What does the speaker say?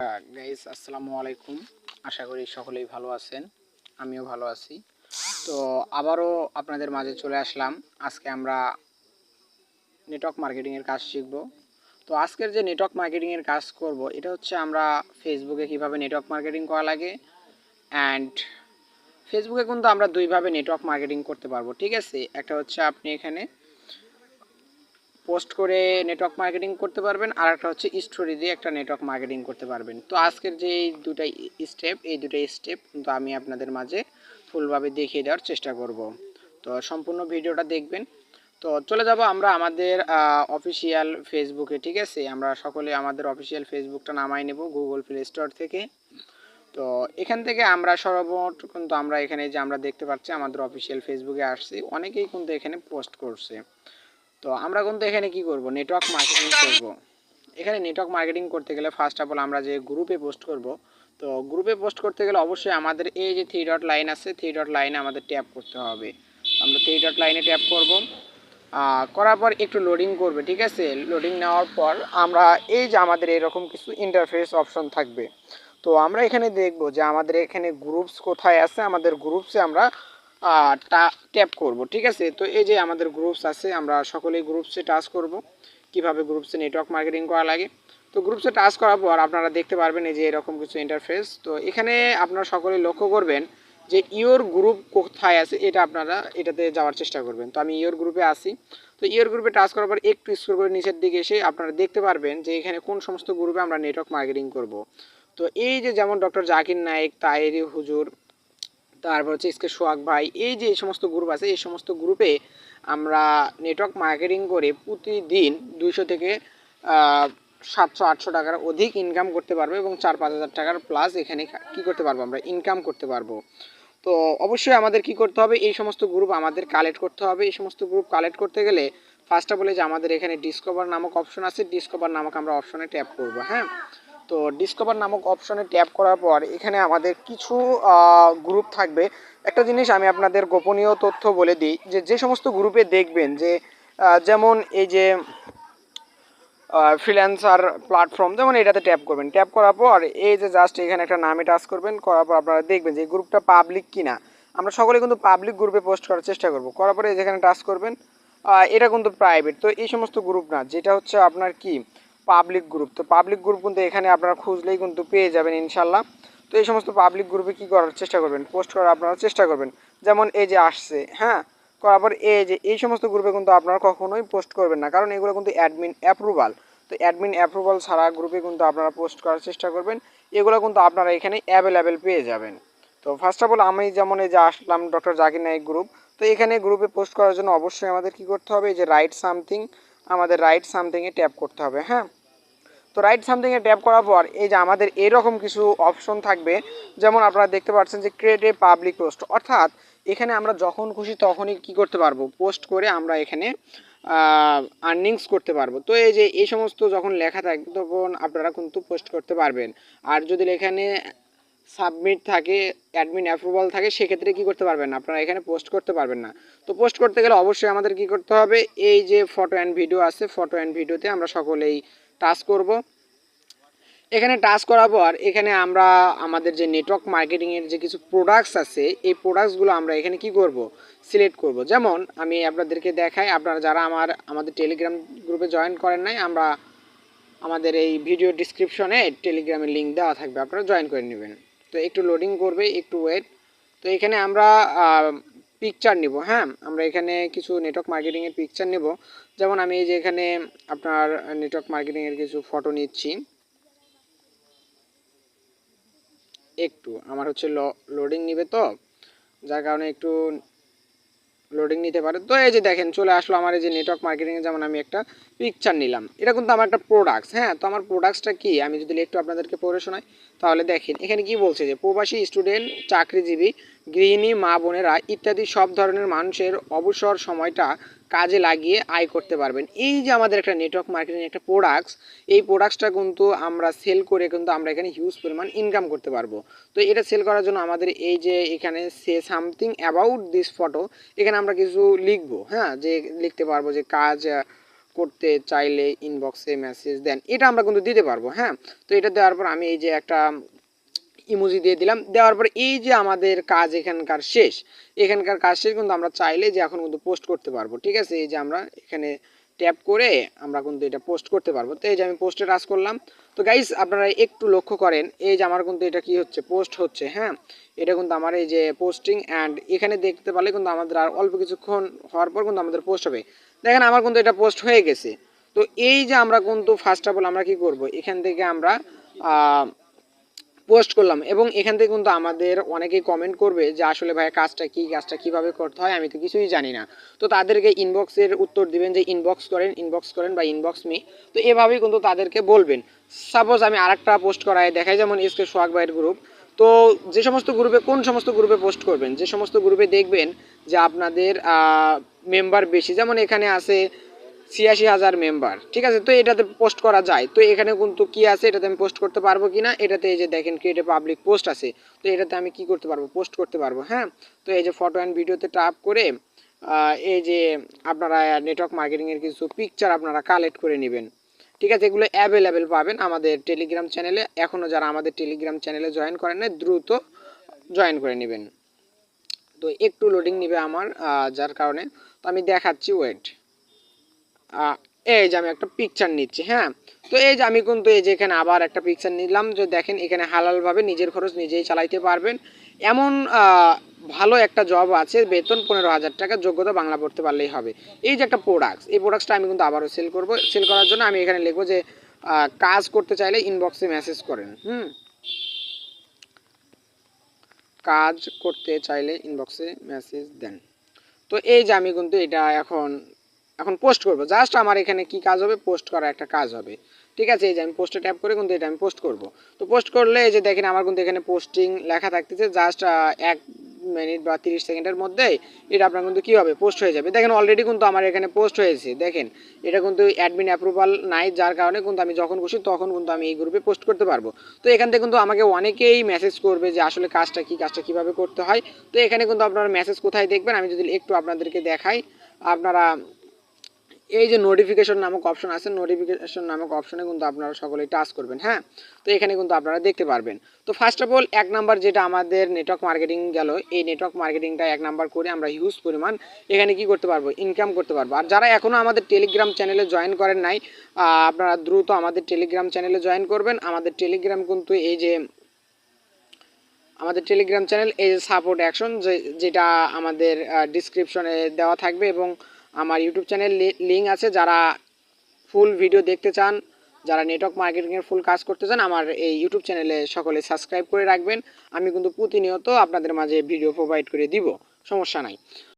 Guys আসসালামু আলাইকুম। আশা করি সকলেই ভালো আছেন, আমিও ভালো আছি। তো আবারও আপনাদের মাঝে চলে আসলাম। আজকে আমরা নেটওয়ার্ক মার্কেটিংয়ের কাজ শিখব। তো আজকের যে নেটওয়ার্ক মার্কেটিংয়ের কাজ করব, এটা হচ্ছে আমরা ফেসবুকে কীভাবে নেটওয়ার্ক মার্কেটিং করা লাগে অ্যান্ড ফেসবুকে কিন্তু আমরা দুইভাবে নেটওয়ার্ক মার্কেটিং করতে পারব, ঠিক আছে? একটা হচ্ছে আপনি এখানে পোস্ট করে নেটওয়ার্ক মার্কেটিং করতে পারবেন, আর একটা হচ্ছে স্টোরি দিয়ে একটা নেটওয়ার্ক মার্কেটিং করতে পারবেন। তো আজকের যে এই দুটাই স্টেপ এই দুটাই স্টেপ কিন্তু আমি আপনাদের মাঝে ফুলভাবে দেখিয়ে দেওয়ার চেষ্টা করব। তো সম্পূর্ণ ভিডিওটা দেখবেন। তো চলে যাব আমরা আমাদের অফিসিয়াল ফেসবুকে ঠিক আছে? আমরা সকলে আমাদের অফিসিয়াল ফেসবুকটা নামাই নেব গুগল প্লে স্টোর থেকে। তো এখান থেকে আমরা সর্বমোট কিন্তু আমরা এখানে যে আমরা দেখতে পাচ্ছি আমাদের অফিসিয়াল ফেসবুকে আসছি, অনেকেই কিন্তু এখানে পোস্ট করছে। তো আমরা কিন্তু এখানে কি করব? নেটওয়ার্ক মার্কেটিং করব। এখানে নেটওয়ার্ক মার্কেটিং করতে গেলে ফার্স্ট অফ অল আমরা যে গ্রুপে পোস্ট করব, তো গ্রুপে পোস্ট করতে গেলে অবশ্যই আমাদের এই যে থ্রি ডট লাইন আছে থ্রি ডট লাইনে আমাদের ট্যাপ করতে হবে। আমরা থ্রি ডট লাইনে ট্যাপ করব। করার পর একটু লোডিং করবে, ঠিক আছে? লোডিং নেওয়ার পর আমরা এই যে আমাদের এরকম কিছু ইন্টারফেস অপশন থাকবে। তো আমরা এখানে দেখব যে আমাদের এখানে গ্রুপস কোথায় আছে? আমাদের গ্রুপসে আমরা ট্যাপ করব, ঠিক আছে? তো এই যে আমাদের গ্রুপস আছে, আমরা সকলেই গ্রুপসে টাচ করব। কীভাবে গ্রুপসে নেটওয়ার্ক মার্কেটিং করা লাগে? তো গ্রুপসে টাচ করার পর আপনারা দেখতে পারবেন এই যে এরকম কিছু ইন্টারফেস তো এখানে আপনারা সকলেই লক্ষ্য করবেন যে ইওর গ্রুপ কোথায় আছে, এটা আপনারা এটাতে যাওয়ার চেষ্টা করবেন। তো আমি ইওর গ্রুপে আসি তো ইওর গ্রুপে টাচ করার পর একটু স্ক্রল করে নিচের দিকে এসে আপনারা দেখতে পারবেন যে এখানে কোন সমস্ত গ্রুপে আমরা নেটওয়ার্ক মার্কেটিং করব। তো এই যে যেমন ডক্টর জাকির নায়েক তাহেরি হুজুর তারপর হচ্ছে ইসকে সোহাগ ভাই, এই যে এই সমস্ত গ্রুপ আছে, এই সমস্ত গ্রুপে আমরা নেটওয়ার্ক মার্কেটিং করে প্রতিদিন দুইশো থেকে সাতশো, আটশো টাকার অধিক ইনকাম করতে পারব এবং চার, পাঁচ হাজার টাকার প্লাস এখানে কি করতে পারব আমরা? ইনকাম করতে পারব। তো অবশ্যই আমাদের কি করতে হবে? এই সমস্ত গ্রুপ আমাদের কালেক্ট করতে হবে। এই সমস্ত গ্রুপ কালেক্ট করতে গেলে ফার্স্ট অফ অল যে আমাদের এখানে ডিসকভার নামক অপশন আছে। ডিসকভার নামক আমরা অপশনে ট্যাপ করব হ্যাঁ? তো ডিসকভার নামক অপশনে ট্যাপ করার পর এখানে আমাদের কিছু গ্রুপ থাকবে। একটা জিনিস আমি আপনাদের গোপনীয় তথ্য বলে দিই যে যে সমস্ত গ্রুপে দেখবেন যে যেমন এই যে ফ্রিল্যান্সার প্ল্যাটফর্ম যেমন এটাতে ট্যাপ করবেন। ট্যাপ করার পর এই যে জাস্ট এখানে একটা নামে টাচ করবেন, করার পর আপনারা দেখবেন যে গ্রুপটা পাবলিক কিনা। আমরা সকলে কিন্তু পাবলিক গ্রুপে পোস্ট করার চেষ্টা করব। করার পরে যেখানে টাচ করবেন এটা কিন্তু প্রাইভেট তো এই সমস্ত গ্রুপ না, যেটা হচ্ছে আপনার কি পাবলিক গ্রুপ তো পাবলিক গ্রুপ কিন্তু এখানে আপনারা খুঁজলেই কিন্তু পেয়ে যাবেন ইনশাল্লাহ। তো এই সমস্ত পাবলিক গ্রুপে কী করার চেষ্টা করবেন? পোস্ট করার আপনারা চেষ্টা করবেন। যেমন এই যে আসছে হ্যাঁ? করার পর এই যে, এই সমস্ত গ্রুপে কিন্তু আপনারা কখনোই পোস্ট করবেন না। কারণ এগুলো কিন্তু অ্যাডমিন অ্যাপ্রুভাল তো অ্যাডমিন অ্যাপ্রুভাল ছাড়া গ্রুপে কিন্তু আপনারা পোস্ট করার চেষ্টা করবেন। এগুলো কিন্তু আপনারা এখানে অ্যাভেলেবেল পেয়ে যাবেন। তো ফার্স্ট অফ অল আমি যেমন এই যে আসলাম ডক্টর জাকির নাইক গ্রুপ তো এখানে গ্রুপে পোস্ট করার জন্য অবশ্যই আমাদের কি করতে হবে? এই যে রাইট সামথিং আমাদের রাইট সামথিংয়ে ট্যাপ করতে হবে হ্যাঁ? তো রাইট সামথিংয়ে ট্যাপ করার পর এই যে আমাদের এরকম কিছু অপশন থাকবে, যেমন আপনারা দেখতে পাচ্ছেন যে ক্রিয়েট এ পাবলিক পোস্ট অর্থাৎ এখানে আমরা যখন খুশি তখনই কি করতে পারব? পোস্ট করে আমরা এখানে আর্নিংস করতে পারব। তো এই যে এই সমস্ত যখন লেখা থাকে তখন আপনারা কিন্তু পোস্ট করতে পারবেন। আর যদি এখানে সাবমিট থাকে অ্যাডমিন অ্যাপ্রুভাল থাকে, সেক্ষেত্রে কি করতে পারবেন? না আপনারা এখানে পোস্ট করতে পারবেন না। তো পোস্ট করতে গেলে অবশ্যই আমাদের কি করতে হবে? এই যে ফটো অ্যান্ড ভিডিও আছে ফটো অ্যান্ড ভিডিওতে আমরা সকলেই টাচ করব। এখানে টাচ করার পর এখানে আমরা আমাদের যে নেটওয়ার্ক মার্কেটিংয়ের যে কিছু প্রোডাক্টস আছে, এই প্রোডাক্টসগুলো আমরা এখানে কি করব? সিলেক্ট করব। যেমন আমি আপনাদেরকে দেখাই, আপনারা যারা আমার, আমাদের টেলিগ্রাম গ্রুপে জয়েন করেন নাই, আমরা আমাদের এই ভিডিও ডিসক্রিপশনে টেলিগ্রামের লিঙ্ক দেওয়া থাকবে, আপনারা জয়েন করে নেবেন। তো একটু লোডিং করবে, একটু ওয়েট তো এখানে আমরা পিকচার নিব হ্যাঁ? আমরা এখানে কিছু নেটওয়ার্ক মার্কেটিংয়ের পিকচার নেব। যেমন আমি যে এখানে আপনার নেটওয়ার্ক মার্কেটিংয়ের কিছু ফটো নিচ্ছি। একটু, আমার হচ্ছে লোডিং নিবে তো, যার কারণে একটু লোডিং নিতে পারে। তো এই যে দেখেন, চলে আসলো আমার এই যে নেটওয়ার্ক মার্কেটিংয়ে যেমন আমি একটা পিকচার নিলাম। এটা কিন্তু আমার একটা প্রোডাক্টস হ্যাঁ? তো আমার প্রোডাক্টসটা কি? আমি যদি একটু আপনাদেরকে পড়ে শোনাই, তাহলে দেখেন, এখানে কি বলছে যে, প্রবাসী স্টুডেন্ট চাকরিজীবী গৃহিণী, মা বোনেরা ইত্যাদি সব ধরনের মানুষের অবসর সময়টা কাজে লাগিয়ে আয় করতে পারবেন। এই যে আমাদের একটা নেটওয়ার্ক মার্কেটিং একটা প্রোডাক্টস এই প্রোডাক্টসটা কিন্তু আমরা সেল করে কিন্তু আমরা এখানে হিউজ পরিমাণ ইনকাম করতে পারব। তো এটা সেল করার জন্য আমাদের এই যে এখানে say something about this photo এখানে আমরা কিছু লিখব হ্যাঁ? যে লিখতে পারব যে কাজ করতে চাইলে ইনবক্সে মেসেজ দেন। এটা আমরা কিন্তু দিতে পারব হ্যাঁ? তো এটা দেওয়ার পর আমি এই যে একটা ইমোজি দিয়ে দিলাম। দেওয়ার পর এই যে আমাদের কাজ এখানকার শেষ, এখানকার কাজ শেষ কিন্তু আমরা চাইলে যে এখন কিন্তু পোস্ট করতে পারব, ঠিক আছে? এই যে আমরা এখানে ট্যাপ করে আমরা কিন্তু এটা পোস্ট করতে পারব। তো এই যে আমি পোস্টে টাচ করলাম। তো গাইস আপনারা একটু লক্ষ্য করেন, এই যে আমার কিন্তু এটা কি হচ্ছে? পোস্ট হচ্ছে হ্যাঁ? এটা কিন্তু আমার এই যে পোস্টিং অ্যান্ড এখানে দেখতে পারলে কিন্তু আমাদের আর অল্প কিছুক্ষণ হওয়ার পর কিন্তু আমাদের পোস্ট হবে। দেখেন আমার কিন্তু এটা পোস্ট হয়ে গেছে। তো এই যে আমরা কিন্তু ফার্স্ট অফ অল আমরা কি করব? এখান থেকে আমরা পোস্ট করলাম এবং এখান থেকে কিন্তু আমাদের অনেকেই কমেন্ট করবে যে, আসলে ভাই কাজটা কি? কাজটা কীভাবে করতে হয়? আমি তো কিছুই জানি না। তো তাদেরকে ইনবক্সের উত্তর দিবেন যে ইনবক্স করেন ইনবক্স করেন বা ইনবক্স মি তো এভাবেই কিন্তু তাদেরকে বলবেন। সাপোজ আমি আরেকটা পোস্ট করাই দেখাই, যেমন এসকে সোহাগ ভাইয়ের গ্রুপ তো যে সমস্ত গ্রুপে কোন সমস্ত গ্রুপে পোস্ট করবেন? যে সমস্ত গ্রুপে দেখবেন যে, আপনাদের মেম্বার বেশি। যেমন এখানে আছে ছিয়াশি হাজার মেম্বার ঠিক আছে? তো এটাতে পোস্ট করা যায়। তো এখানে কিন্তু কি আছে? এটাতে আমি পোস্ট করতে পারব কি না এটাতে এই যে দেখেন ক্রিয়েটে পাবলিক পোস্ট আছে। তো এটাতে আমি কি করতে পারব? পোস্ট করতে পারব হ্যাঁ? তো এই যে ফটো অ্যান্ড ভিডিওতে টাপ করে এই যে আপনারা নেটওয়ার্ক মার্কেটিংয়ের কিছু পিকচার আপনারা কালেক্ট করে নেবেন। ঠিক আছে? এগুলো অ্যাভেলেবেল পাবেন আমাদের টেলিগ্রাম চ্যানেলে এখনও যারা আমাদের টেলিগ্রাম চ্যানেলে জয়েন করেন না দ্রুত জয়েন করে নেবেন। তো একটু লোডিং নেবে আমার যার কারণে। তো আমি দেখাচ্ছি ওয়েট এই যে আমি একটা পিকচার নিচ্ছি হ্যাঁ? তো এই যে আমি কিন্তু এই যে এখানে আবার একটা পিকচার নিলাম, যে দেখেন এখানে হালালভাবে নিজের খরচ নিজেই চালাইতে পারবেন। এমন ভালো একটা জব আছে, বেতন পনেরো হাজার টাকা, যোগ্যতা বাংলা পড়তে পারলেই হবে। এই যে একটা প্রোডাক্টস এই প্রোডাক্টসটা আমি কিন্তু আবারও সেল করব সেল করার জন্য আমি এখানে লিখব যে কাজ করতে চাইলে ইনবক্সে মেসেজ করেন, হুম? কাজ করতে চাইলে ইনবক্সে মেসেজ দেন। তো এই যে আমি কিন্তু এটা এখন এখন পোস্ট করব। জাস্ট আমার এখানে কি কাজ হবে পোস্ট করা একটা কাজ হবে। ঠিক আছে? এই যে আমি পোস্টে ট্যাপ করে কিন্তু এটা আমি পোস্ট করব। তো পোস্ট করলে এই যে দেখেন আমার কিন্তু এখানে পোস্টিং লেখা থাকতেছে জাস্ট এক মিনিট বা তিরিশ সেকেন্ডের মধ্যে এটা আপনার কিন্তু কী হবে? পোস্ট হয়ে যাবে। দেখেন অলরেডি কিন্তু আমার এখানে পোস্ট হয়েছে। দেখেন, এটা কিন্তু অ্যাডমিন অ্যাপ্রুভাল নাই, যার কারণে কিন্তু আমি যখন খুশি তখন কিন্তু আমি এই গ্রুপে পোস্ট করতে পারব। তো এখান থেকে কিন্তু আমাকে অনেকেই মেসেজ করবে যে আসলে কাজটা কি, কাজটা কীভাবে করতে হয়। তো এখানে কিন্তু আপনারা মেসেজ কোথায় দেখবেন? আমি যদি একটু আপনাদেরকে দেখাই। আপনারা এই যে নোটিফিকেশন নামক অপশন আছে নোটিফিকেশন নামক অপশনে কিন্তু আপনারা সকলেই টাচ করবেন হ্যাঁ? তো এখানে কিন্তু আপনারা দেখতে পারবেন। তো ফার্স্ট অফ অল এক নাম্বার যেটা আমাদের নেটওয়ার্ক মার্কেটিং গেল, এই নেটওয়ার্ক মার্কেটিংটা এক নাম্বার করে আমরা হিউজ পরিমাণ এখানে কি করতে পারব? ইনকাম করতে পারব। আর যারা এখনও আমাদের টেলিগ্রাম চ্যানেলে জয়েন করেন নাই আপনারা দ্রুত আমাদের টেলিগ্রাম চ্যানেলে জয়েন করবেন। আমাদের টেলিগ্রাম কিন্তু এই যে, আমাদের টেলিগ্রাম চ্যানেল এই যে সাপোর্ট অ্যাকশন যেটা আমাদের ডিসক্রিপশনে দেওয়া থাকবে এবং আমার ইউটিউব চ্যানেল লিঙ্ক আছে। যারা ফুল ভিডিও দেখতে চান, যারা নেটওয়ার্ক মার্কেটিংয়ের ফুল কাজ করতে চান, আমার এই ইউটিউব চ্যানেলে সকলে সাবস্ক্রাইব করে রাখবেন। আমি কিন্তু প্রতিনিয়ত আপনাদের মাঝে ভিডিও প্রোভাইড করে দিব। সমস্যা নাই।